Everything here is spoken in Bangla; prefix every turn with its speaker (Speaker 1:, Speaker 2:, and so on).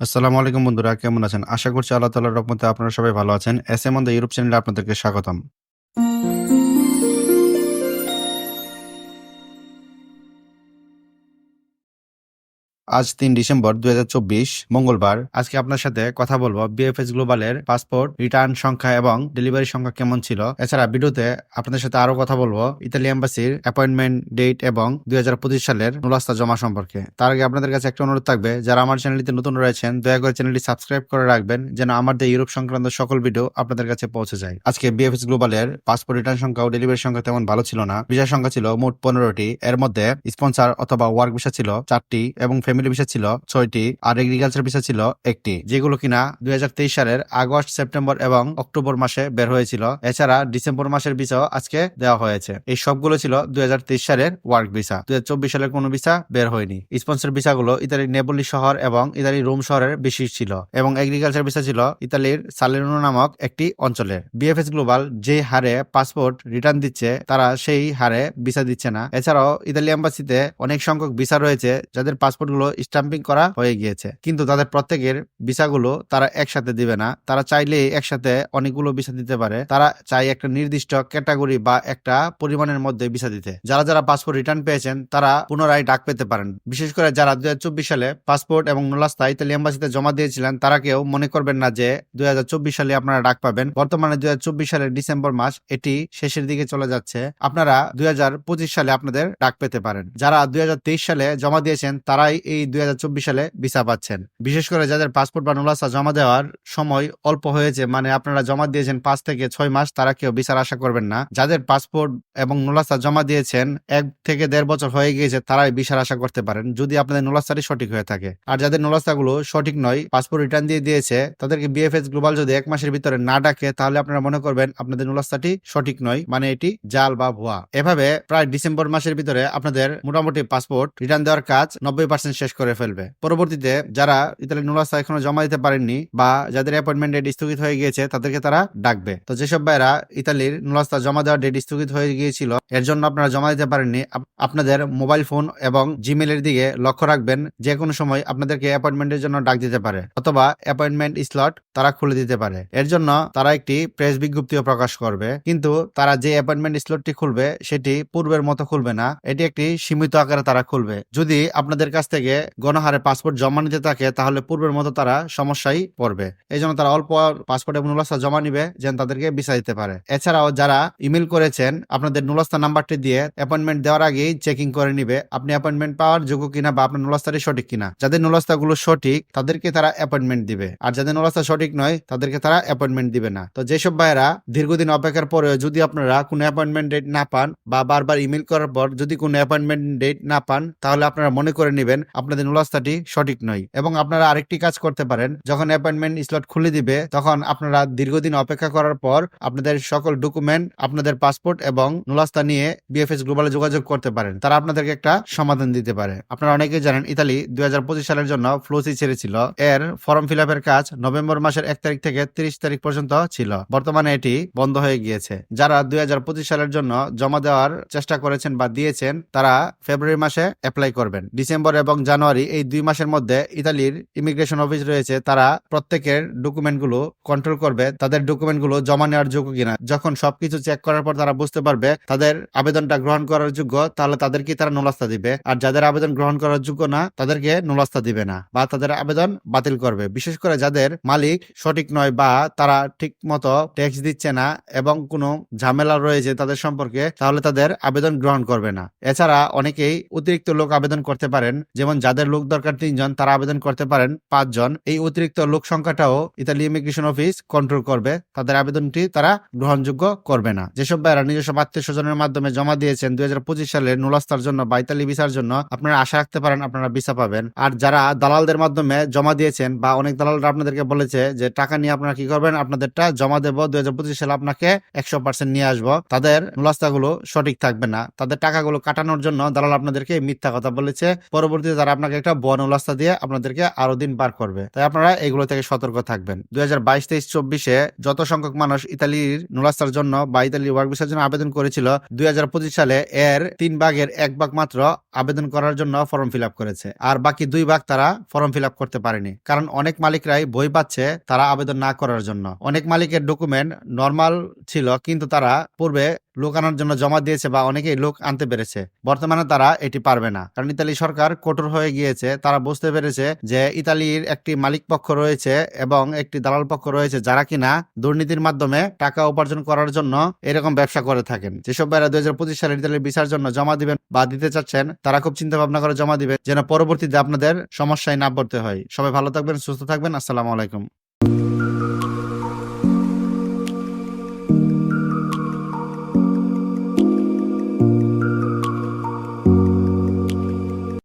Speaker 1: আসসালামু আলাইকুম বন্ধুরা, কেমন আছেন? আশা করছি আল্লাহ তাআলার রহমতে আপনারা সবাই ভালো আছেন। এস এম দ্য ইউরোপ চ্যানেলে আপনাদেরকে স্বাগতম। আজ তিন ডিসেম্বর দুই হাজার চব্বিশ, মঙ্গলবার। আজকে আপনার সাথে কথা বলব বিএফএস গ্লোবালের পাসপোর্ট, রিটার্ন সংখ্যা এবং ডেলিভারি সংখ্যা কেমন ছিল। এছাড়া ভিডিওতে আপনাদের সাথে আরও কথা বলব ইতালি এম্বাসির অ্যাপয়েন্টমেন্ট ডেট এবং দুই সালের নুলাস্তা জমা সম্পর্কে। তার আগে আপনাদের কাছে একটা অনুরোধ থাকবে, যারা আমার চ্যানেলটিতে নতুন রয়েছেন, দয়া করে চ্যানেলটি সাবস্ক্রাইব করে রাখবেন, যেন আমাদের ইউরোপ সংক্রান্ত সকল ভিডিও আপনাদের কাছে পৌঁছে যায়। আজকে বিএফএস গ্লোবালের পাসপোর্ট, রিটার্ন সংখ্যা ও ডেলিভারি সংখ্যা তেমন ভালো ছিল না। ভিসা সংখ্যা ছিল মোট পনেরোটি। এর মধ্যে স্পন্সর অথবা ওয়ার্ক ভিসা ছিল চারটি এবং ফ্যামিলি ভিসা ছিল ছয়টি আর এগ্রিকালচার ভিসা ছিল একটি, যেগুলো কিনা দুই সালের আগস্ট, সেপ্টেম্বর এবং অক্টোবর মাসে বের হয়েছিল। এছাড়া ডিসেম্বর মাসের ভিসাও আজকে দেওয়া হয়েছে। এই সবগুলো ছিল দুই হাজার তেইশ সালের ওয়ার্ক ভিসা দুই সালের কোনো ভিসা বের হয়নি। স্পন্সর ভিসাগুলো ইতালির নেবলি শহর এবং ইতালির রোম শহরের বেশি ছিল এবং এগ্রিকালচার ভিসা ছিল ইতালির সালেরনো নামক একটি অঞ্চলের। বিএফএস গ্লোবাল যে হারে পাসপোর্ট রিটার্ন দিচ্ছে, তারা সেই হারে ভিসা দিচ্ছে না। এছাড়াও ইতালি এম্বাসিতে অনেক সংখ্যক ভিসা রয়েছে, যাদের পাসপোর্ট গুলো স্টাম্পিং করা হয়ে গিয়েছে। কিন্তু তাদের প্রত্যেকের ভিসাগুলো তারা একসাথে দিবে না। তারা চাইলে একসাথে অনেকগুলো ভিসা দিতে পারে। তারা চাই একটা নির্দিষ্ট ক্যাটাগরি বা একটা পরিমাণের মধ্যে ভিসা দিতে। যারা যারা পাসপোর্ট রিটার্ন পেয়েছেন, তারা পুনরায় ডাক পেতে পারেন। বিশেষ করে যারা দুই সালে পাসপোর্ট এবং নোলাস্তা ইতালি এম্বাসিতে জমা দিয়েছিলেন, তারা কেউ মনে করবেন না যে দুই হাজার চব্বিশ সালে আপনারা ডাক পাবেন। বর্তমানে দুই হাজার চব্বিশ সালের ডিসেম্বর মাস, এটি শেষের দিকে চলে যাচ্ছে। আপনারা দুই হাজার পঁচিশ সালে আপনাদের ডাক পেতে পারেন। যারা দুই হাজার তেইশ সালে জমা দিয়েছেন, তারাই এই দুই হাজার চব্বিশ সালে ভিসা পাচ্ছেন। বিশেষ করে যাদের পাসপোর্ট বা নোলাস্তা জমা দেওয়ার সময় অল্প হয়েছে মানে আপনারা জমা দিয়েছেন পাঁচ থেকে ছয় মাস, তারা কেউ ভিসার আশা করবেন না। যাদের পাসপোর্ট এবং নোলাস্তা জমা দিয়েছেন এক থেকে দেড় বছর হয়ে গিয়েছে, তারাই ভিসার আশা করতে পারেন, যদি আপনাদের নোলাস্তাটি সঠিক হয়ে থাকে। আর যাদের নোলাস্তাগুলো সঠিক নয়, পাসপোর্ট রিটার্ন দিয়ে দিয়েছে, তাদেরকে বিএফএস গ্লোবাল যদি এক মাসের ভিতরে না ডাকে, তাহলে আপনারা মনে করবেন আপনাদের নোলাস্তাটি সঠিক নয় মানে এটি জাল বা ভুয়া। এভাবে প্রায় ডিসেম্বর মাসের ভিতরে আপনাদের মোটামুটি পাসপোর্ট রিটার্ন দেওয়ার কাজ নব্বই পার্সেন্ট শেষ করে ফেলবে। পরবর্তীতে যারা ইতালি নোলাস্তা এখনও জমা দিতে পারেননি বা যাদের অ্যাপয়েন্টমেন্ট ডেট স্থগিত হয়ে গিয়েছে, তাদেরকে তারা ডাকবে। তো যেসব ভাইরা ইতালির নোলাস্তা জমা দেওয়ার ডেট স্থগিত হয়ে গিয়েছিল, এর জন্য আপনারা জমা দিতে পারেননি। আপনাদের মোবাইল ফোন এবং জিমেলের দিকে লক্ষ্য রাখবেন, যে কোনো সময় আপনাদেরকে অ্যাপয়েন্টমেন্টের জন্য ডাক দিতে পারে, অথবা অ্যাপয়েন্টমেন্ট স্লট তারা খুলে দিতে পারে। এর জন্য তারা একটি প্রেস বিজ্ঞপ্তিও প্রকাশ করবে। কিন্তু তারা যে অ্যাপয়েন্টমেন্ট স্লটটি খুলবে, সেটি পূর্বের মতো খুলবে না। এটি একটি সীমিত আকারে তারা খুলবে। যদি আপনাদের কাছ থেকে গণহারে পাসপোর্ট জমা নিতে থাকে, তাহলে পূর্বের মতো তারা সমস্যায় পড়বে। এই জন্য তারা অল্প পাসপোর্ট এবং নুলাস্তা জমা নিবে যেন তাদেরকে ভিসা দিতে পারে। এছাড়াও যারা ইমেল করেছেন, আপনাদের নুলাস্তা নাম্বারটি দিয়ে অ্যাপয়েন্টমেন্ট দেওয়ার আগেই চেকিং করে নিবে, আপনি অ্যাপয়েন্টমেন্ট পাওয়ার যোগ্য কিনা বা আপনার নুলাস্তাটি সঠিক কিনা। যাদের নুলাস্তাগুলো সঠিক, তাদেরকে তারা অ্যাপয়েন্টমেন্ট দিবে। আর যাদের নুলাস্তা সঠিক নয়, তাদেরকে তারা অ্যাপয়েন্টমেন্ট দিবে না। তো যেসব ভাইয়েরা দীর্ঘদিন অপেক্ষার পরেও যদি আপনারা কোনো অ্যাপয়েন্টমেন্ট ডেট না পান বা বারবার ইমেল করার পর যদি কোনো অ্যাপয়েন্টমেন্ট ডেট না পান, তাহলে আপনারা মনে করে নেবেন আপনাদের নুলাস্তাটি সঠিক নয়। এবং আপনারা আরেকটি কাজ করতে পারেন। যখন অ্যাপয়েন্টমেন্ট স্লট খুলে দিবে, তখন আপনারা দীর্ঘদিন অপেক্ষা করার পর আপনাদের সকল ডকুমেন্ট আপনাদের পাসপোর্ট এবং নুলাস্তা নিয়ে বিএফএস গ্লোবালে যোগাযোগ করতে পারেন। তারা আপনাদেরকে একটা সমাধান দিতে পারে। আপনারা অনেকেই জানেন, ইতালি দুই হাজার পঁচিশ সালের জন্য ফ্লোসি ছেড়েছিল। এর ফর্ম ফিল কাজ নভেম্বর মাসের এক তারিখ থেকে তিরিশ তারিখ পর্যন্ত ছিল। বর্তমানে এটি বন্ধ হয়ে গিয়েছে। যারা দুই হাজার পঁচিশ সালের জন্য জমা দেওয়ার চেষ্টা করেছেন বা দিয়েছেন, তারা ফেব্রুয়ারি মাসে অ্যাপ্লাই করবেন। ডিসেম্বর এবং জানুয়ারি এই দুই মাসের মধ্যে ইতালির ইমিগ্রেশন অফিস রয়েছে, তারা প্রত্যেকের ডকুমেন্টগুলো কন্ট্রোল করবে, তাদের ডকুমেন্টগুলো জমা নেওয়ার যোগ্য কিনা। যখন সবকিছু চেক করার পর তারা বুঝতে পারবে, তাদের আবেদনটা গ্রহণ করার যোগ্য, তাহলে তাদেরকে তারা নোলাস্তা দিবে। আর যাদের আবেদন গ্রহণ করার যোগ্য না, তাদেরকে নোলাস্তা দিবে না, বা তাদের আবেদন বাতিল করবে। বিশেষ করে যাদের মালিক সঠিক নয়, বা তারা ঠিক মতো ট্যাক্স দিচ্ছে না, এবং কোনো ঝামেলা রয়েছে তাদের সম্পর্কে, তাহলে তাদের আবেদন গ্রহণ করবে না। এছাড়া অনেকেই অতিরিক্ত লোক আবেদন করতে পারেন, যেমন যাদের লোক দরকার তিনজন, তারা আবেদন করতে পারেন পাঁচজন। এই অতিরিক্ত লোক সংখ্যাটাও ইতালি ইমিগ্রেশন অফিস কন্ট্রোল করবে। তাদের আবেদনটি তারা গ্রহণযোগ্য করবে না। যেসব ভাইয়েরা নিজস্ব আত্মীয় স্বজনের মাধ্যমে জমা দিয়েছেন, দুই হাজার পঁচিশ সালে নুলাস্তার জন্য বা ইতালি ভিসার জন্য আপনারা আশা রাখতে পারেন আপনারা ভিসা পাবেন। আর যারা দালালদের মাধ্যমে জমা দিয়েছেন বা অনেক দালালরা আপনাদেরকে বলেছে যে টাকা নিয়ে আপনারা কি করবেন, আপনাদেরটা জমা দেবো, দুই হাজার পঁচিশ সালে আপনাকে একশো পার্সেন্ট নিয়ে আসব। তাদের নুলাস্তাগুলো সঠিক থাকবে না। তাদের টাকাগুলো কাটানোর জন্য দালাল আপনাদেরকে মিথ্যা কথা বলেছে। পরবর্তীতে তারা আপনাকে একটা বনলাস্তা দিয়ে আপনাদেরকে আরও দিন পার করবে। তাই আপনারা এগুলো থেকে সতর্ক থাকবেন। দুই হাজার বাইশ, তেইশ, চব্বিশে যত সংখ্যক মানুষ ইতালির নুলাস্তার জন্য বা ইতালির ওয়ার্ক ভিসার জন্য আবেদন করেছিল দুই হাজার পঁচিশ সালে এর তিন ভাগের এক ভাগ মাত্র আবেদন করার জন্য ফর্ম ফিল করেছে। আর বাকি দুই ভাগ তারা ফর্ম ফিল করতে পারেনি। কারণ অনেক মালিকরাই বই পাচ্ছে তারা আবেদন না করার জন্য। অনেক মালিকের ডকুমেন্ট নর্মাল ছিল, কিন্তু তারা পূর্বে লোক আনার জন্য জমা দিয়েছে বা অনেকেই লোক আনতে পেরেছে। বর্তমানে তারা এটি পারবে না। কারণ ইতালি সরকার কঠোর হয়ে গিয়েছে। তারা বুঝতে পেরেছে যে ইতালির একটি মালিক পক্ষ রয়েছে এবং একটি দালাল পক্ষ রয়েছে যারা কিনা দুর্নীতির মাধ্যমে টাকা উপার্জন করার জন্য এরকম ব্যবসা করে থাকেন। যেসব ভাইরা দুই হাজার পঁচিশ সালে ইতালির বিচার জন্য জমা দিবেন বা দিতে চাচ্ছেন, তারা খুব চিন্তা ভাবনা করে জমা দিবেন যেন পরবর্তীতে আপনাদের সমস্যায় না পড়তে হয়। সবাই ভালো থাকবেন, সুস্থ থাকবেন। আসসালামু আলাইকুম।